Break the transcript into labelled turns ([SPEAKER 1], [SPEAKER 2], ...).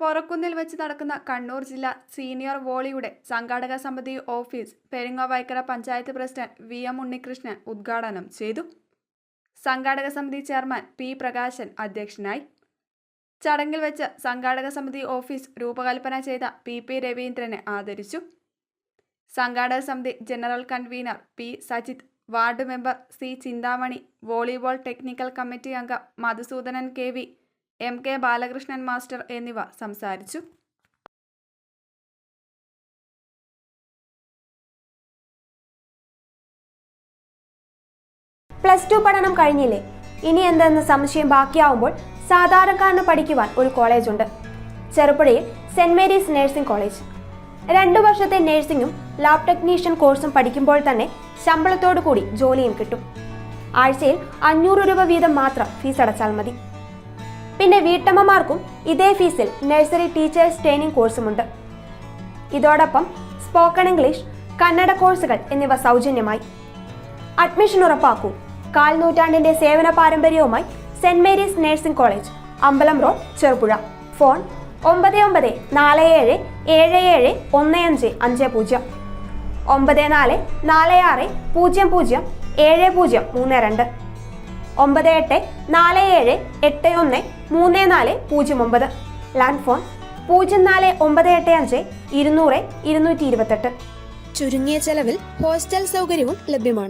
[SPEAKER 1] പൊറക്കുന്നിൽ വെച്ച് നടക്കുന്ന കണ്ണൂർ ജില്ലാ സീനിയർ വോളിയുടെ സംഘാടക സമിതി office Peringome Vayakkara panchayat president V M Unnikrishnan ഉദ്ഘാടനം ചെയ്തു. സംഘാടക സമിതി ചെയർമാൻ പി പ്രകാശൻ അധ്യക്ഷനായി. ചടങ്ങിൽ വെച്ച് സംഘാടക സമിതി ഓഫീസ് രൂപകൽപ്പന ചെയ്ത പി പി രവീന്ദ്രനെ ആദരിച്ചു. സംഘാടക സമിതി general convener P Sajith ward member C Chinthamani volleyball technical committee അംഗം Madhusudhanan K V M K Balakrishnan master എന്നിവ സംസാരിച്ചു
[SPEAKER 2] പ്ലസ് ടു പഠനം കഴിഞ്ഞില്ലേ? ഇനി എന്തെന്ന് സംശയം ബാക്കിയാവുമ്പോൾ സാധാരണക്കാരന് പഠിക്കുവാൻ ഒരു കോളേജുണ്ട്. ചെറുപ്പുഴയിൽ സെന്റ് മേരീസ് നഴ്സിംഗ് കോളേജ്. രണ്ടു വർഷത്തെ നഴ്സിംഗും ലാബ് ടെക്നീഷ്യൻ കോഴ്സും പഠിക്കുമ്പോൾ തന്നെ ശമ്പളത്തോടു കൂടി ജോലിയും കിട്ടും. ആഴ്ചയിൽ അഞ്ഞൂറ് രൂപ വീതം മാത്രം ഫീസ് അടച്ചാൽ മതി. പിന്നെ വീട്ടമ്മമാർക്കും ഇതേ ഫീസിൽ നഴ്സറി ടീച്ചേഴ്സ് ട്രെയിനിങ് കോഴ്സുമുണ്ട്. ഇതോടൊപ്പം സ്പോക്കൺ ഇംഗ്ലീഷ് കന്നഡ കോഴ്സുകൾ എന്നിവ സൗജന്യമായി. അഡ്മിഷൻ ഉറപ്പാക്കൂ. കാൽ നൂറ്റാണ്ടിന്റെ സേവന പാരമ്പര്യവുമായി സെന്റ് മേരീസ് നഴ്സിംഗ് കോളേജ് അമ്പലം റോഡ് ചെറുപുഴ. ഫോൺ ഒമ്പത് ഒമ്പത് നാല് ഏഴ് ഏഴ് ഏഴ് ഒന്ന് അഞ്ച് അഞ്ച് പൂജ്യം. ഒമ്പത് നാല് നാല് ആറ് പൂജ്യം പൂജ്യം ഏഴ് പൂജ്യം മൂന്ന് രണ്ട്. ഒമ്പത് എട്ട് നാല് ഏഴ് എട്ട് ഒന്ന് മൂന്ന് നാല് പൂജ്യം ഒമ്പത്. ലാൻഡ് ഫോൺ പൂജ്യം നാല് ഒമ്പത് എട്ട് അഞ്ച് ഇരുന്നൂറ് ഇരുന്നൂറ്റി ഇരുപത്തെട്ട്.
[SPEAKER 3] ചുരുങ്ങിയ ചെലവിൽ ഹോസ്റ്റൽ സൗകര്യവും ലഭ്യമാണ്.